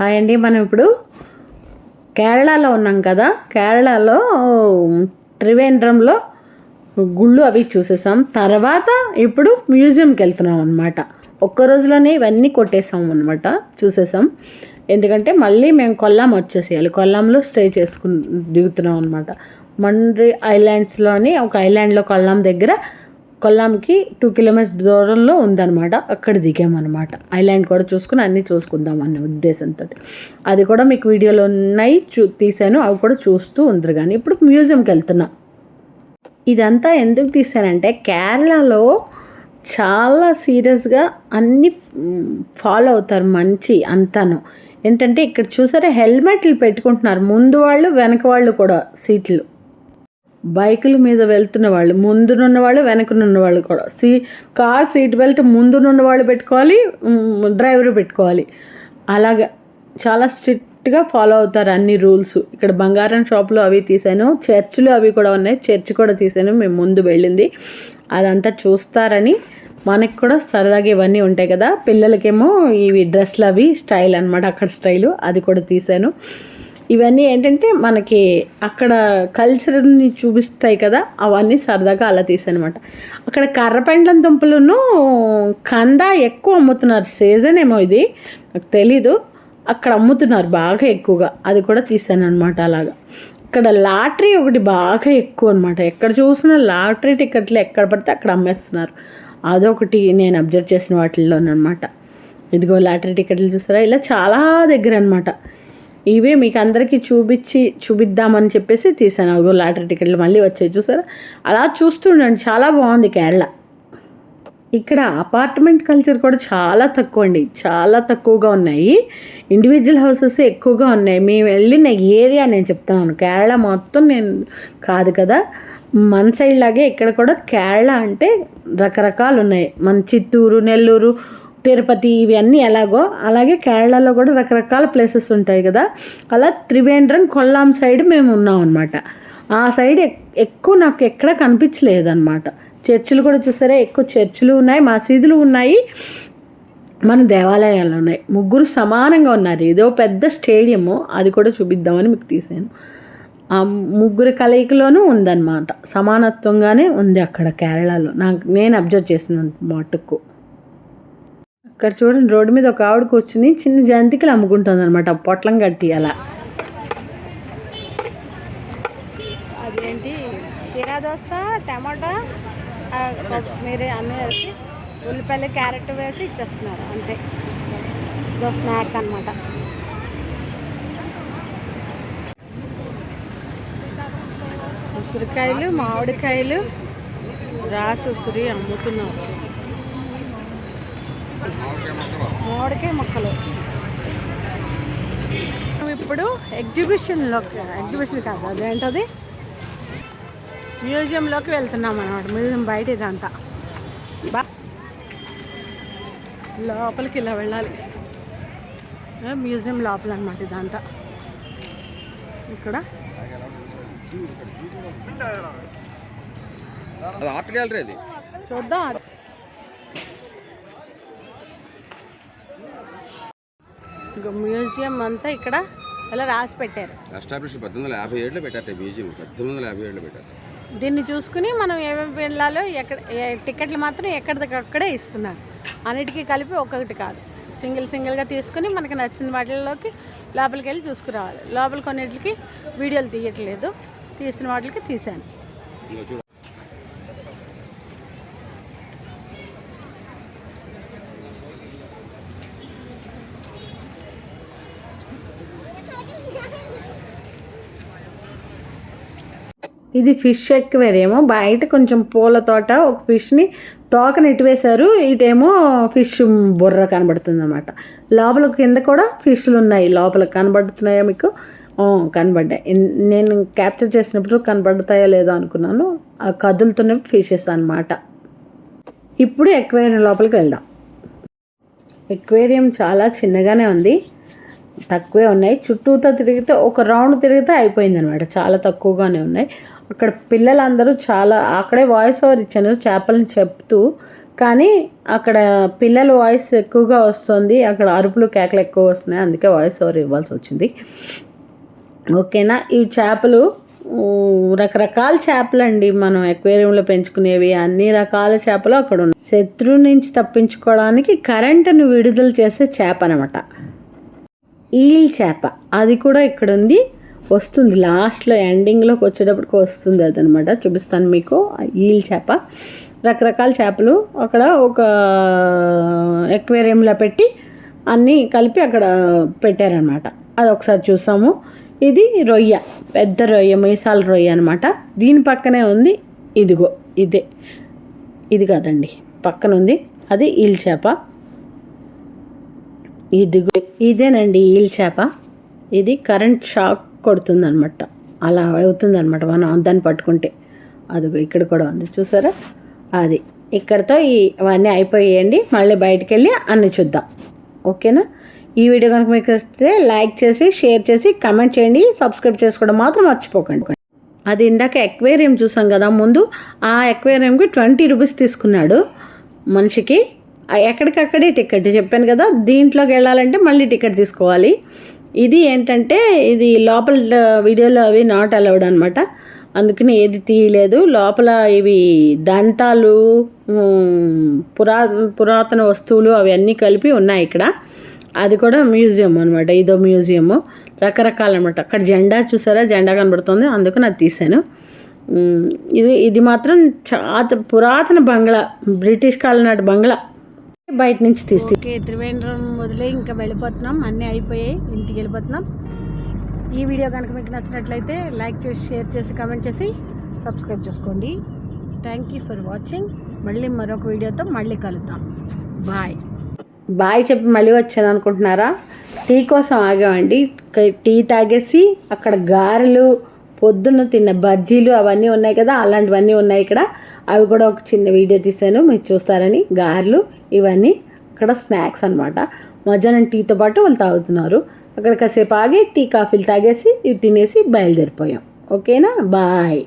Hi అండి మనం ఇప్పుడు కేరళలో ఉన్నాం కదా. కేరళలో త్రివేంద్రంలో గుళ్ళు అవి చూసేసాం. తర్వాత ఇప్పుడు మ్యూజియంకి వెళ్తున్నాం అనమాట ఒక్క రోజులోనే ఇవన్నీ కొట్టేసాం అనమాట చూసేసాం. ఎందుకంటే మళ్ళీ మేము కొల్లాం వచ్చేసేయాలి. కొల్లాంలో స్టే చేసుకుని దిగుతున్నాం అనమాట మండ్రి ఐలాండ్స్లోని ఒక ఐలాండ్లో కొల్లాం దగ్గర కొల్లాంకి టూ కిలోమీటర్స్ దూరంలో ఉందన్నమాట. అక్కడ దిగామన్నమాట. ఐలాండ్ కూడా చూసుకుని అన్నీ చూసుకుందాం అనే ఉద్దేశంతో. అది కూడా మీకు వీడియోలో ఉన్నాయి చూ తీసాను అవి కూడా చూస్తూ ఉందరు కానీ ఇప్పుడు మ్యూజియంకి వెళ్తున్నాం. ఇదంతా ఎందుకు తీసానంటే కేరళలో చాలా సీరియస్గా అన్నీ ఫాలో అవుతారు మంచి అంతాను. ఏంటంటే ఇక్కడ చూసారా హెల్మెట్లు పెట్టుకుంటున్నారు. ముందు వాళ్ళు వెనక వాళ్ళు కూడా సీట్లు. బైకుల మీద వెళ్తున్న వాళ్ళు ముందునున్న వాళ్ళు వెనకనున్న వాళ్ళు కూడా. సీ కార్ సీట్ బెల్ట్ ముందునున్న వాళ్ళు పెట్టుకోవాలి డ్రైవర్ పెట్టుకోవాలి. అలాగా చాలా స్ట్రిక్ట్గా ఫాలో అవుతారు అన్ని రూల్స్. ఇక్కడ బంగారం షాపులు అవి తీసాను చర్చిలు అవి కూడా ఉన్నాయి చర్చ్ కూడా తీసాను మేము ముందు వెళ్ళింది. అదంతా చూస్తారని మనకి కూడా సరదాగా ఇవన్నీ ఉంటాయి కదా. పిల్లలకేమో ఇవి డ్రెస్లు అవి స్టైల్ అనమాట అక్కడ స్టైలు అది కూడా తీశాను ఇవన్నీ ఏంటంటే మనకి అక్కడ కల్చర్ని చూపిస్తాయి కదా అవన్నీ సరదాగా అలా తీసానమాట అక్కడ కర్రపెండలం దుంపలను కంద ఎక్కువ అమ్ముతున్నారు. సీజన్ ఏమో ఇది నాకు తెలీదు. అక్కడ అమ్ముతున్నారు బాగా ఎక్కువగా. అది కూడా తీసాను అనమాట అలాగా. ఇక్కడ లాటరీ ఒకటి బాగా ఎక్కువ అనమాట ఎక్కడ చూసినా లాటరీ టికెట్లు ఎక్కడ పడితే అక్కడ అమ్మేస్తున్నారు. అదొకటి నేను అబ్జర్వ్ చేసిన వాటిల్లోనమాట ఇదిగో లాటరీ టికెట్లు చూస్తారా ఇలా చాలా దగ్గర అనమాట ఇవే మీకు అందరికీ చూపించి చూపిద్దామని చెప్పేసి తీసాను. అదిగో లాటరీ టికెట్లు మళ్ళీ వచ్చాయి చూసారా? అలా చూస్తుండండి. చాలా బాగుంది కేరళ. ఇక్కడ అపార్ట్మెంట్ కల్చర్ కూడా చాలా తక్కువ అండి చాలా తక్కువగా ఉన్నాయి. ఇండివిజువల్ హౌసెస్ ఎక్కువగా ఉన్నాయి. మేము వెళ్ళిన ఏరియా నేను చెప్తున్నాను. కేరళ మొత్తం నేను కాదు కదా. మన సైడ్ లాగే ఇక్కడ కూడా కేరళ అంటే రకరకాలు ఉన్నాయి. మన చిత్తూరు నెల్లూరు తిరుపతి ఇవన్నీ ఎలాగో అలాగే కేరళలో కూడా రకరకాల ప్లేసెస్ ఉంటాయి కదా. అలా త్రివేంద్రం కొల్లాం సైడ్ మేము ఉన్నాం అనమాట ఆ సైడ్ ఎక్- ఎక్కువ నాకు ఎక్కడ కనిపించలేదన్నమాట. చర్చిలు కూడా చూసారా ఎక్కువ చర్చిలు ఉన్నాయి మసీదులు ఉన్నాయి మన దేవాలయాలు ఉన్నాయి. ముగ్గురు సమానంగా ఉన్నారు. ఏదో పెద్ద స్టేడియము అది కూడా చూపిద్దామని మీకు తీసాను. ఆ ముగ్గురు కలయికలోనూ ఉందన్నమాట. సమానత్వంగానే ఉంది అక్కడ కేరళలో. నాకు నేను అబ్జర్వ్ చేసిన మటుకు. ఇక్కడ చూడండి రోడ్డు మీద ఒక ఆవిడ కూర్చుని చిన్న జంతికలు అమ్ముకుంటుంది అనమాట పొట్లం కట్టి అలా. అదేంటి? కీరా దోశ టమాటా మీరే అన్నీ వేసి ఉల్లిపాయలు క్యారెట్ వేసి ఇచ్చేస్తున్నారు అంతే. ఇదో స్నాక్ అనమాట ఉసిరికాయలు మామిడికాయలు రాసి ఉసిరి అమ్ముతున్నారు. మామిడికాయ ముక్కలు. ఇప్పుడు ఎగ్జిబిషన్లోకి ఎగ్జిబిషన్ కాదు అదేంటది? మ్యూజియంలోకి వెళ్తున్నాం అనమాట మ్యూజియం బయట ఇదంతా. బా. లోపలికి ఇలా వెళ్ళాలి. మ్యూజియం లోపల అనమాట ఇదంతా. ఇక్కడ. చూద్దాం అది ఇంకా మ్యూజియం అంతా ఇక్కడ ఇలా రాసి పెట్టారు. ఎస్టాబ్లిష్ పద్దెనిమిది వందల యాభై ఏడులో పెట్టారు మ్యూజియం. పద్దెనిమిది వందల యాభై ఏడులో పెట్టారు దీన్ని చూసుకుని మనం ఏమేమి వెళ్ళాలో ఎక్కడ టికెట్లు మాత్రం ఎక్కడికక్కడే ఇస్తున్నారు. అన్నిటికీ కలిపి ఒక్కొక్కటి కాదు. సింగిల్ సింగిల్గా తీసుకుని మనకి నచ్చిన వాటిల్లోకి లోపలికి వెళ్ళి చూసుకురావాలి. లోపల కొన్నిటికి వీడియోలు తీయట్లేదు. తీసిన వాటికి తీశాను. ఇది ఫిష్ ఎక్వేరియం బయట కొంచెం పూల తోట ఒక ఫిష్ని తోకని ఇటు వేశారు ఇటేమో ఫిష్ బుర్ర కనబడుతుంది అనమాట లోపల కింద కూడా ఫిష్లు ఉన్నాయి లోపల కనబడుతున్నాయా మీకు? కనబడ్డాయి. నేను క్యాప్చర్ చేసినప్పుడు కనబడతాయో లేదో అనుకున్నాను. ఆ కదులుతున్న ఫిషెస్ అనమాట ఇప్పుడు ఎక్వేరియం లోపలికి వెళ్దాం. ఎక్వేరియం చాలా చిన్నగానే ఉంది. తక్కువే ఉన్నాయి. చుట్టూతో తిరిగితే ఒక రౌండ్ తిరిగితే అయిపోయింది అనమాట చాలా తక్కువగానే ఉన్నాయి. అక్కడ పిల్లలందరూ చాలా అక్కడే వాయిస్ ఓవర్ ఇచ్చాను చేపలను చెప్తూ. కానీ అక్కడ పిల్లల వాయిస్ ఎక్కువగా వస్తుంది అక్కడ అరుపులు కేకలు ఎక్కువ వస్తున్నాయి అందుకే వాయిస్ ఓవర్ ఇవ్వాల్సి వచ్చింది. ఓకేనా? ఈ చేపలు రకరకాల చేపలు అండి మనం ఎక్వేరియంలో పెంచుకునేవి అన్ని రకాల చేపలు అక్కడ ఉన్నాయి. శత్రువు నుంచి తప్పించుకోవడానికి కరెంటును విడుదల చేసే చేప అనమాట ఈల్ చేప అది కూడా ఇక్కడ ఉంది వస్తుంది. లాస్ట్లో ఎండింగ్లోకి వచ్చేటప్పటికి వస్తుంది అదనమాట. చూపిస్తాను మీకు ఈల్ చేప. రకరకాల చేపలు అక్కడ ఒక ఎక్వేరియంలో పెట్టి అన్నీ కలిపి అక్కడ పెట్టారనమాట. అది ఒకసారి చూసాము. ఇది రొయ్య పెద్ద రొయ్య మీసాల రొయ్య అనమాట దీని పక్కనే ఉంది ఇదిగో ఇదే. ఇది కాదండి పక్కన ఉంది. అది ఈల్ చేప. ఇదిగో ఇదేనండి ఈల్ చేప. ఇది కరెంట్ షాక్ కొడుతుందనమాట అలా అవుతుందన్నమాట మనం దాన్ని పట్టుకుంటే. అదిగో ఇక్కడ కూడా ఉంది చూసారా? అది ఇక్కడతో ఈ అవన్నీ అయిపోయేయండి. మళ్ళీ బయటకు వెళ్ళి అన్ని చూద్దాం. ఓకేనా? ఈ వీడియో కనుక మీకు వస్తే లైక్ చేసి షేర్ చేసి కమెంట్ చేయండి. సబ్స్క్రైబ్ చేసుకోవడం మాత్రం మర్చిపోకండి. అది ఇందాక ఎక్వేరియం చూసాం కదా ముందు ఆ ఎక్వేరియంకి ట్వంటీ రూపీస్ తీసుకున్నాడు మనిషికి. ఎక్కడికక్కడే టికెట్ చెప్పాను కదా దీంట్లోకి వెళ్ళాలంటే మళ్ళీ టికెట్ తీసుకోవాలి. ఇది ఏంటంటే ఇది లోపల వీడియోలో అవి నాట్ అలౌడ్ అనమాట అందుకని ఏది తీయలేదు. లోపల ఇవి దంతాలు పురా పురాతన వస్తువులు అవన్నీ కలిపి ఉన్నాయి ఇక్కడ. అది కూడా మ్యూజియం అనమాట ఇదో మ్యూజియము. రకరకాల అనమాట అక్కడ జెండా చూసారా? జెండా కనబడుతుంది. అందుకని అది తీశాను. ఇది ఇది మాత్రం చాలా పురాతన బంగ్లా. బ్రిటిష్ కాలం నాటి బంగ్లా. బయట నుంచి ఓకే త్రివేంద్రం వదిలే ఇంకా వెళ్ళిపోతున్నాం. అన్నీ అయిపోయాయి ఇంటికి వెళ్ళిపోతున్నాం. ఈ వీడియో కనుక మీకు నచ్చినట్లయితే లైక్ చేసి షేర్ చేసి కామెంట్ చేసి సబ్స్క్రైబ్ చేసుకోండి. థ్యాంక్ యూ ఫర్ వాచింగ్ మళ్ళీ మరొక వీడియోతో మళ్ళీ కలుద్దాం. బాయ్ బాయ్ చెప్పి మళ్ళీ వచ్చాను అనుకుంటున్నారా? టీ కోసం ఆగామండి. టీ తాగేసి అక్కడ గారెలు పొద్దున్న తిన్న బజ్జీలు అవన్నీ ఉన్నాయి కదా అలాంటివన్నీ ఉన్నాయి ఇక్కడ. అవి కూడా ఒక చిన్న వీడియో తీసాను మీరు చూస్తారని. గారెలు ఇవన్నీ అక్కడ స్నాక్స్ అనమాట మధ్యాహ్నం టీతో పాటు వాళ్ళు తాగుతున్నారు. అక్కడ కాసేపు ఆగి టీ కాఫీలు తాగేసి ఇవి తినేసి బయలుదేరిపోయాం. ఓకేనా? బాయ్.